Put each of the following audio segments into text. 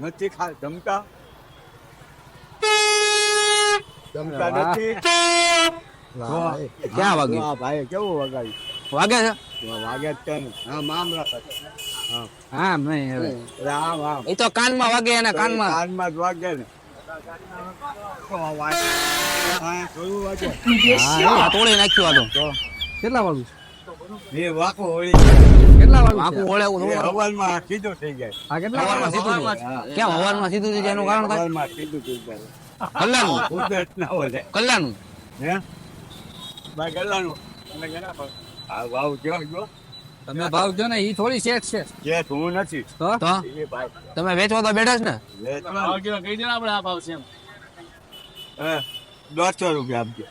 નથી ખા જમતા જમતા નથી. ક્યાં વાગ્યું? વાહ, ભાઈ કેવું વગાડ્યું? વાગે છે? વાગે છે હા મામલા હા. હા નહીં હવે. રામ રામ. એ તો કાનમાં વાગે એના કાનમાં. કાનમાં જ વાગે ને. હા, તોડી નાખ્યું આ તો. કેટલા વાળું એ વાકો હોળી કેટલા વાળું આખું છે? ઓળે એવું એ થોડું. હવારમાં સીધું થઈ જાય. આ કેટલા હવારમાં વાળું સીધું? થઈ જાય. કેમ સીધું થઈ જાય? એનું કારણ કાંઈ? હવારમાં સીધું થઈ જાય. કલ્લાનું કુદરત ના હોય કલ્લાનું હે? ભાઈ ગલ્લાનું તમે ઘણા ભાવ? આ ભાવ કેવો જો તમે ભાવ જો ને ઈ થોડી શેખ છે. હું નથી. તો? તમે વેચવા તો બેઠા જ ને? વેચવા? હે, દોઢસો રૂપિયા આપજો.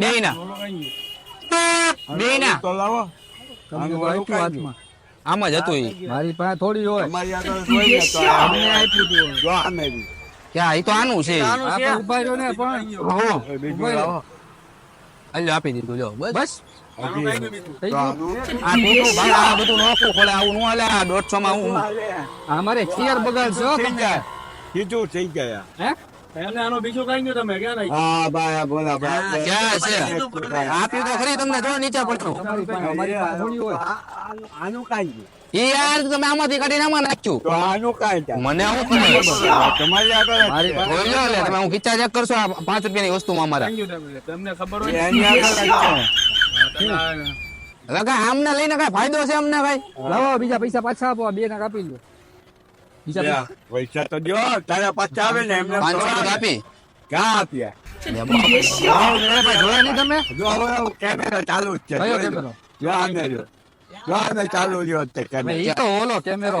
બે ના બે ના તો લાવો. તમને કાંઈ હાથમાં આમ જ હતું મારી પાસે થોડી હોય. તમારી આગળ હોય ને તો અમને આપ્યું હતું જો આમે બી. ક્યાં? એ તો આનું છે. આપણે ઊભા રહ્યો ને પણ. હો. બીજું લાવો અલ્યો આપી દીધું. જો બસ. હું. અમારે ચેર બગાડશો થઈ ગયા. ગયા ભાઈ ભાઈ તમને હોય. ખબર. પાંચ રૂપિયાની વસ્તુ અમારા. આગળ જ છે. લગા આમને લઈને કઈ ફાયદો છે અમને કઈ લાવો બીજા પૈસા પાછા આપો બે ના કાપી લો બીજા પૈસા? તો દો તારા પાછા આવે ને એમને પાંચસો આપી. ક્યાં આપ્યા? તમે? જો જ જોઈ લો. કેમેરો?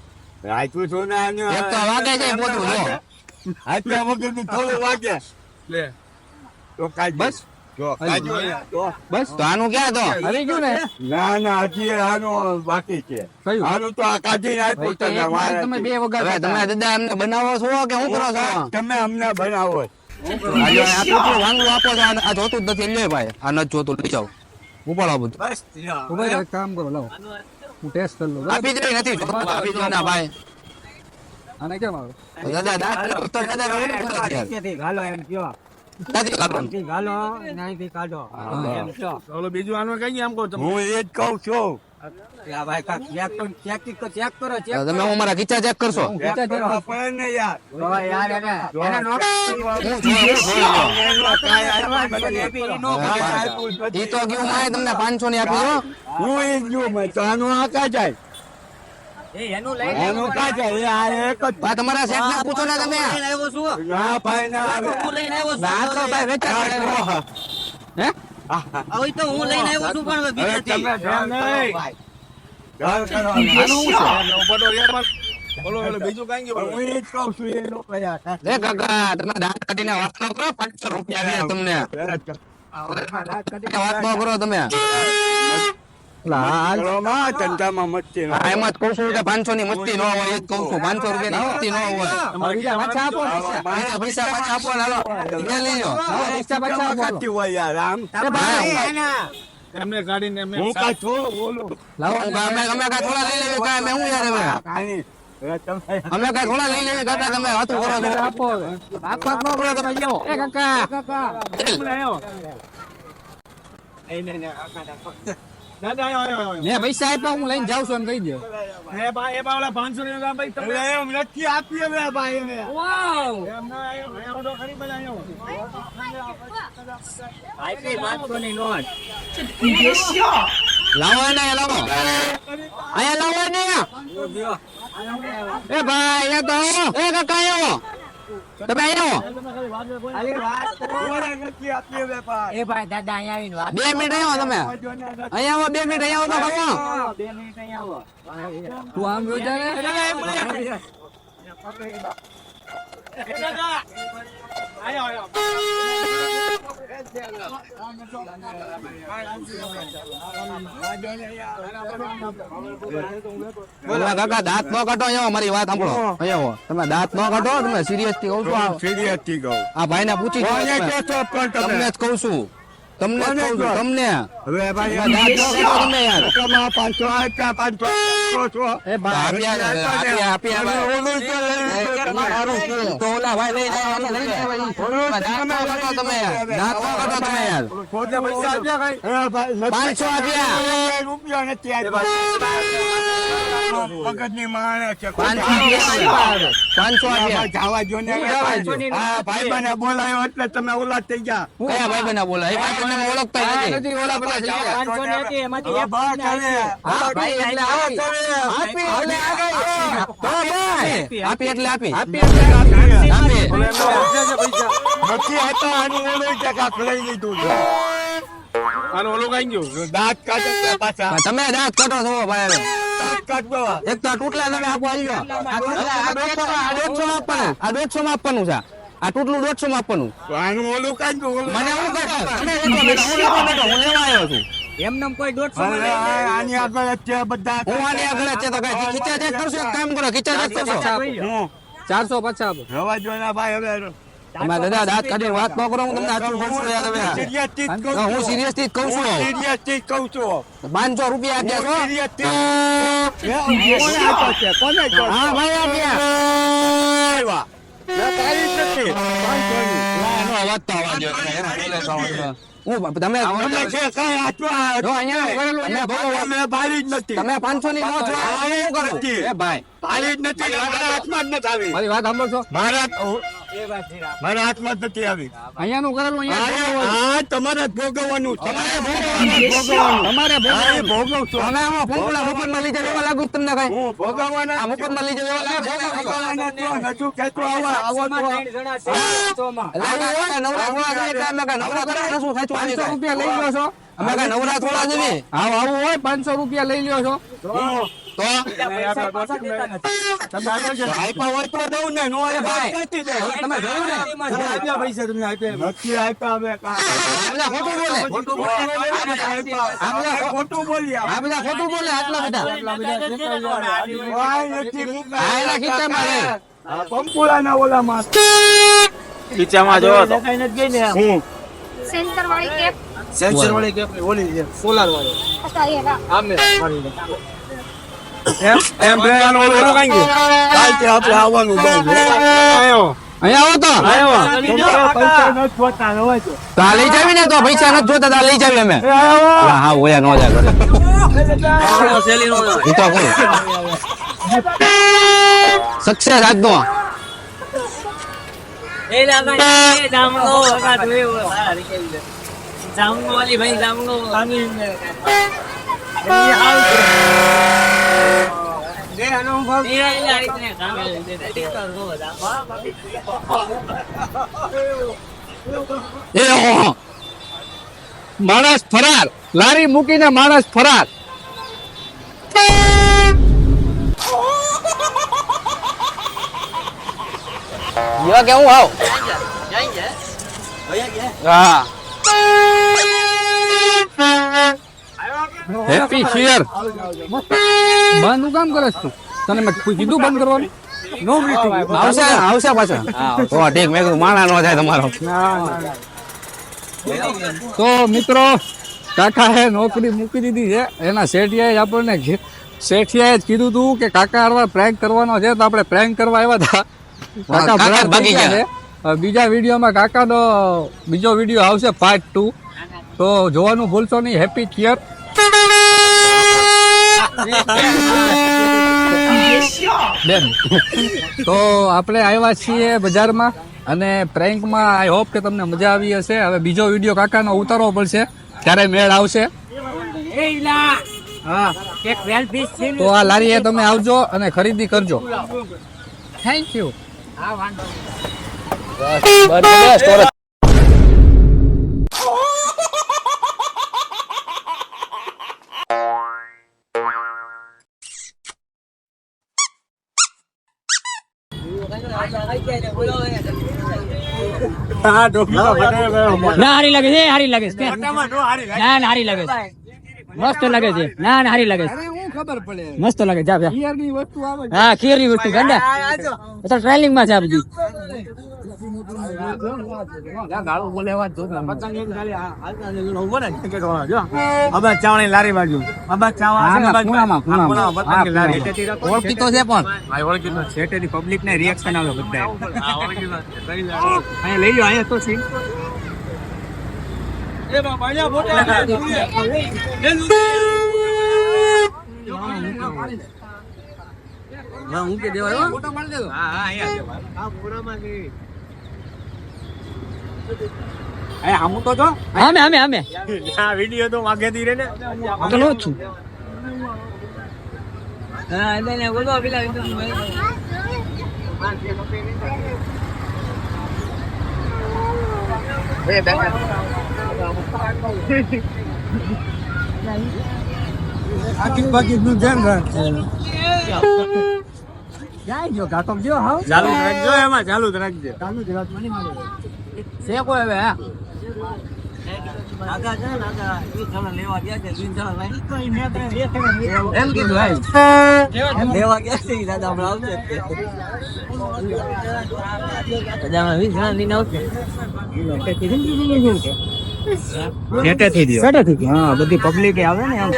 રાખ્યું છું ને આને. એક તો વાગે છે પોતું જો આટલા વગરનું થોડું વાગે. તો. બસ? ને, તો. બસ તો આનું ક્યાં તો? આવી ગયું ને? ના ના હજી આનું બાકી છે. આનું તો આ કાઢીને આપ્યું ભાઈ તો તને એક વાર મારે. તમે બે વગર તમે દાદા એમને બનાવો છો કે હું કરો છો? તમે અમને બનાવો. આ આપો છો? આ જોતું જ નથી. લે ભાઈ આ નથી જોતું લઈ જાઓ. ઉપાડો બધું. બસ કામ કરો લાવો. હું ટેસ્ટ કરી લઉં? આપી દે નથી. આપી દો ના ભાઈ. આને કેમ આવે? દાદા દાદા તો દાદા છે. નથી કાઢવાનું. હું એ જ કઉ છું તમે હું. મારા ખીચા ચેક કરશો હું યાર જો. હું જોઈ હું જોઈ ખીચા ચેક કરશો? ઈ તો ગયું માય તમને પાંચસો ની આપી દો હું એ જ મેં. તો આનું આ કાં જાય? તમારા શેઠ ને પૂછો ને તમે. ના ભાઈ ના આવે. ના તો ભાઈ વેચાણ હે? હવે કરો. હું લઈને આવ્યો છું પણ કાકા તમે ધ્યાન નહીં. વાત કરો પાંચસો રૂપિયા દે તમને. વાત ન કરો તમે. ધંધામાં મસ્તી ન એમ જ કહું છું કે પાંચસો ની મસ્તી ન હોય એ જ છું. પાંચસો રૂપિયા ની મસ્તી ન હોય. પાછા આપો પૈસા. પાછા આપો ને હાલો લે. લેજો પૈસા પાછા આપો. હોય યાર આમ. એ ભાઈ, હું. કાં છું લાવો અમે અમે કાંઈ થોડા લઈ લેવી કાંઈ અમે હું યાર હવે? અમે કાંઈ થોડા લઈ લેવી કાકા તમે હાથો કરો આપો આપો આપો બોલો તમે જાઓ. એ કાકા. કાકા. મેં પૈસા આપ્યા હું લઈને જાઉં છું એમ કહી દો હવે એમ નથી આપી હવે ભાઈ હવે. લાવો એને લાવો. અહીંયા લાવો ને એ ભાઈ એ તો. એ કાકા આવો. તમે અહીંયા એ ભાઈ દાદા અહીંયા આવીને વાત બે મિનિટ અહીંયા તમે. અહીંયા આવો બે મિનિટ અહીંયા આવો તો ખબર બે મિનિટ અહીંયા આવો. તું આમ બોલા કાકા દાંત નો કાઢો અહીંયા મારી વાત સાંભળો. અહીંયા તમે દાંત નો કાઢો તમે સિરિયસથી કહું છું આ- સિરિયસથી કહું. આ ભાઈ ને પૂછી તમને જ કહું છું. તમને તમને. હવે ભાઈ તમે દાંત નો કાઢો તમે યાર. પાંચસો પાંચસો આપી છો. તો ઓલા ભાઈ લઈ જાય આને લઈ જાય ભાઈ. દાંત નો કાઢો તમે યાર દાંત તમે યાર પોતે પૈસા આપ્યા ભાઈ, નથી. પાંચસો આપ્યા રૂપિયા નથી આપ્યો. મગજની માણસ છે. પાંચસો જવા ને. હા, બોલાયો એટલે તમે ઓલા થઈ ગયા કયા ઓળખતા નથી ઓલા ગયા. હતી આપી. એટલે આપી. નથી ઓલું કાંક લઈ લીધું છે. દાંત કાઢો પાછા. તમે દાંત કાઢો છો ભાઈ. એક તો તૂટલા તમે આપો આવી જાઓ. આ દોઢસો માં આપવાનું. છે. આ તૂટલું દોઢસો માં આપવાનું. તો ઓલું મને હું લેવા આવ્યો છું. એમનેમ કોઈ દોઢસો આની આગળ છે બધા હું આની આગળ છે તો કઈ ખીચા ચેક કરશો? એક કામ કરો ખીચા ચેક કરશો? ચારસો પચાસ રવા જો ને ભાઈ હવે તમારા દાદા દાંત કાઢીને વાત ન કરો હું તમને આટલું કહું છું યાર હવે હા, હું છું. સિરિયસથી કહું છું. સિરિયસથી કહું છું. પાંચસો રૂપિયા આપ્યા છો? સિરિયસથી કોને? હા ભાઈ આપ્યા જ નથી. તમે પાંચસો ની નો છો ભાઈ. જ મારી વાત સાંભળશો મારા મારા હાથમાં નથી આવી અહીંયાનું કરેલું અહીંયા આ તમારે ભોગવવાનું તમારે ભોગવવાનું. તમારે હા, એ ભોગવું છું. તમે આમાં ફૂંકડા લઈ જાય એવા લાગુ તમને કઈ હું ભોગવવાના લઈ જાય એવા લાગે કહેતું આવા, આવો તો. નવરા જણા છે પાંચસોમાં. નવરા નવરા શું રૂપિયા લઈ લ્યો છો અમે કઈ નવરા થોડા જેવી આવું આવું હોય પાંચસો રૂપિયા લઈ લ્યો છો. તો? તો દઉં ને. તો. આ એના ખીચામાં પંપુડાના ઓલામાં. હું. સેન્સર વાળી કેપ સેન્સર વાળી કે ઓલી સોલાર વાળી. એના આમે એમ ઓલો ઓલું ગયો? કાલ કાલથી આપણે આવવાનું બંધ. અહીંયા આવો તો. પૈસા નથી જોતા, તો. તો લઈ જાવી ને તો પૈસા નથી જોતા તો લઈ જાવી અમે. હા હા ઓયા નો જાય કરે ઈ તો કોણ? સક્સેસ આજનો. એ લાગા એ જામનો કાકા જોયો જામનો વાલી ભાઈ જામનો એ ઓહો. માણસ ફરાર. લારી મૂકીને માણસ ફરાર. યો કેવું આવ? હા. હેપી શિયર બંધ કામ કરે છે તું? તને મેં કીધું બંધ કરવાનું? નો આવશે આવશે. પાછા. તો ઠીક મેં કીધું માણા નો થાય તમારો. તો મિત્રો કાકાએ નોકરી મૂકી દીધી છે. એના શેઠિયાએ આપણને શેઠિયાએ જ કીધું હતું કે કાકા હારવાર પ્રેન્ક કરવાનો છે તો આપણે પ્રેન્ક કરવા આવ્યા હતા. કાકા ભાગી ગયા. છે. બીજા વિડીયોમાં કાકાનો બીજો વીડિયો આવશે પાર્ટ ટુ તો જોવાનું ભૂલશો નહીં. હેપી ચિયર બેન, તો આપણે આવ્યા છીએ બજારમાં અને પ્રેન્કમાં આઈ હોપ કે તમને મજા આવી હશે. હવે બીજો વીડિયો કાકાનો ઉતારવો પડશે. ત્યારે મેળ આવશે? તો આ લારીએ તમે આવજો અને ખરીદી કરજો. થેન્ક યુ હા વાંધો. બસ બસ. ના હારી લાગે છે હારી લાગે છે ના ના હારી લાગે છે. મસ્ત લાગે છે. ના ના હારી લાગે છે. ખબર પડે? મસ્ત લાગે જા હા ખીરની વસ્તુ ગાંડા. તો માં છે આ બધી. ચાવણી લારી બાજુ અબા ચાવા હા, છે ના, બાજુ. ખૂણામાં, હા, ખૂણામાં. ખૂણામાં, લારી. ઓળખીતો છે પણ હા, ઓળખીતો છે. શેઠેથી ને reaction આવે બધાય. અહીંયા લઈ લો અહીંયા તો સીન હા, હા, અહીંયા છે. હા, ખૂણામાં છે. અહીંયા આમ તો જો. અમે અમે અમે આ વીડિયો તો વાગેતી રે ને. તો નો છું. હા એને બોલો પેલા આખી બાકી નું ધ્યાન રાખ જાય જો ઘાટો જો હા? ચાલુ જ રાખજો એમાં ચાલુ જ રાખજો. ચાલુ જ રાખ મને મારે છે કોઈ હવે? હા એમ કીધું લેવા ગયા. છે દાદા હમણાં આવશે દાદા વીસ જણા લઈને આવશે. હેઠેથી દ્યો. સેટેથી હા બધી પબ્લિક આવે ને આમ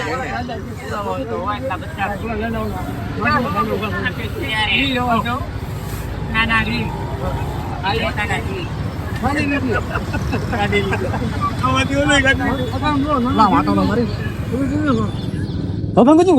ભગવાન કુતું